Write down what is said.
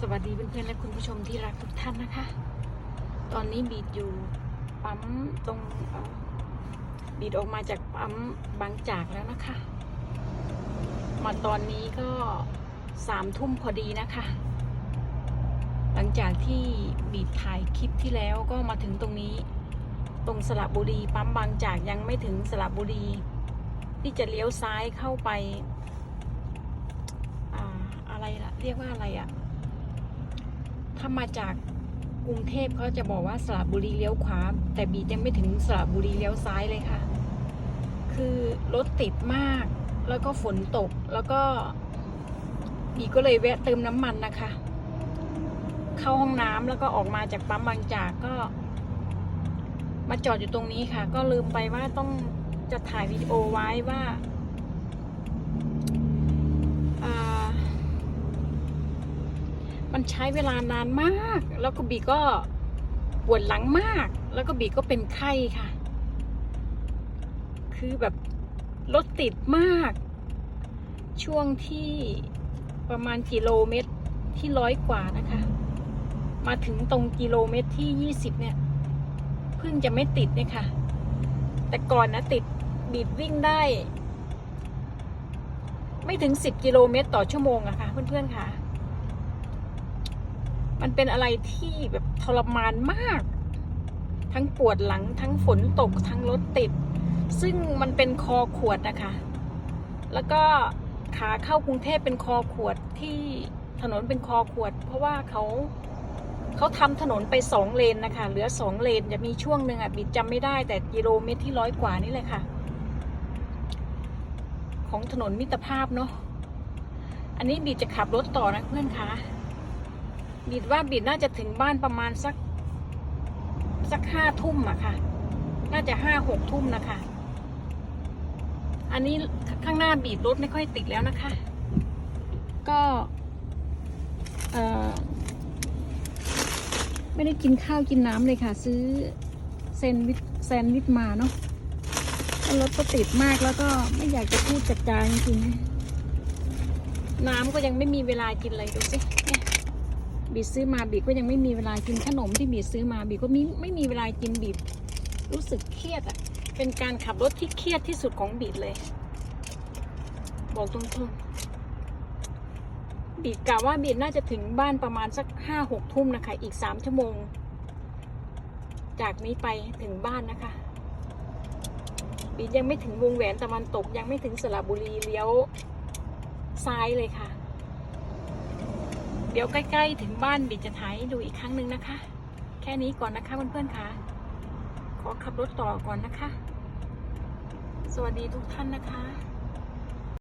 สวัสดีเพื่อนๆและคุณผู้ชมที่รักทุกท่านนะคะ ตอนนี้บีดอยู่ปั๊มตรงบีดออกมาจากปั๊มบางจากแล้วนะคะ มาตอนนี้ก็สามทุ่มพอดีนะคะ หลังจากที่บีดถ่ายคลิปที่แล้วก็มาถึงตรงนี้ ตรงสระบุรีปั๊มบางจากยังไม่ถึงสระบุรี ที่จะเลี้ยวซ้ายเข้าไปอาอะไรล่ะ เรียกว่าอะไรอะ ถ้ามาจากกรุงเทพเขาจะบอกว่าสระบุรีเลี้ยวขวา แต่บียังไม่ถึงสระบุรีเลี้ยวซ้ายเลยค่ะ คือรถติดมาก แล้วก็ฝนตก แล้วก็บีก็เลยแวะเติมน้ำมันนะคะ เข้าห้องน้ำแล้วก็ออกมาจากปั๊มบางจากก็ มาจอดอยู่ตรงนี้ค่ะ ก็ลืมไปว่าต้องจะถ่ายวิดีโอไว้ว่าอ่า มันใช้เวลานานมาก แล้วก็บีก็ปวดหลังมาก แล้วก็บีก็เป็นไข้ค่ะ คือแบบรถติดมาก ช่วงที่ประมาณกิโลเมตรที่ร้อยกว่านะคะ มาถึงตรงกิโลเมตรที่ยี่สิบเนี่ย เพิ่งจะไม่ติดเนี่ยค่ะ แต่ก่อนนะติดบีบวิ่งได้ ไม่ถึงสิบกิโลเมตรต่อชั่วโมงอะค่ะเพื่อนๆค่ะ มันเป็นอะไรที่แบบทรมานมาก ทั้งปวดหลังทั้งฝนตกทั้งรถติด ซึ่งมันเป็นคอขวดนะคะ แล้วก็ขาเข้ากรุงเทพเป็นคอขวดที่ถนนเป็นคอขวด เพราะว่าเขาเขาทำถนนไปสองเลนนะคะ เหลือสองเลนจะมีช่วงหนึ่งอะบิดจำไม่ได้แต่กิโลเมตรที่ร้อยกว่านี่แหละค่ะ ของถนนมิตรภาพเนาะอันนี้บีดจะขับรถต่อนะเพื่อนคะ บิดว่าบิดน่าจะถึงบ้านประมาณสัก สักห้าทุ่มอะค่ะ น่าจะห้าหกทุ่มนะคะ อันนี้ข้างหน้าบีดรถไม่ค่อยติดแล้วนะคะ ก็เออไม่ได้กินข้าวกินน้ำเลยค่ะ ซื้อแซนด์วิชแซนด์วิชมาเนาะรถก็ติดมากแล้วก็ไม่อยากจะพูดจัดจาจริงๆน้ำก็ยังไม่มีเวลากินเลยดูสิเนี่ย บีซื้อมาบีก็ยังไม่มีเวลากินขนมที่บีซื้อมาบีก็ไม่ไม่มีเวลากินบีรู้สึกเครียดอะ่ะ เป็นการขับรถที่เครียดที่สุดของบีเลย บอกตรงๆบีกะว่าบีน่าจะถึงบ้านประมาณสักห้าหกทุ่มนะคะ อีกสามชั่วโมง จากนี้ไปถึงบ้านนะคะบียังไม่ถึงวงแหวนตะวันตกยังไม่ถึงสระบุรีเลี้ยวซ้ายเลยค่ะ เดี๋ยวใกล้ๆถึงบ้านบิดจะถ่ายดูอีกครั้งหนึ่งนะคะ แค่นี้ก่อนนะคะเพื่อนๆค่ะ ขอขับรถต่อก่อนนะคะ สวัสดีทุกท่านนะคะ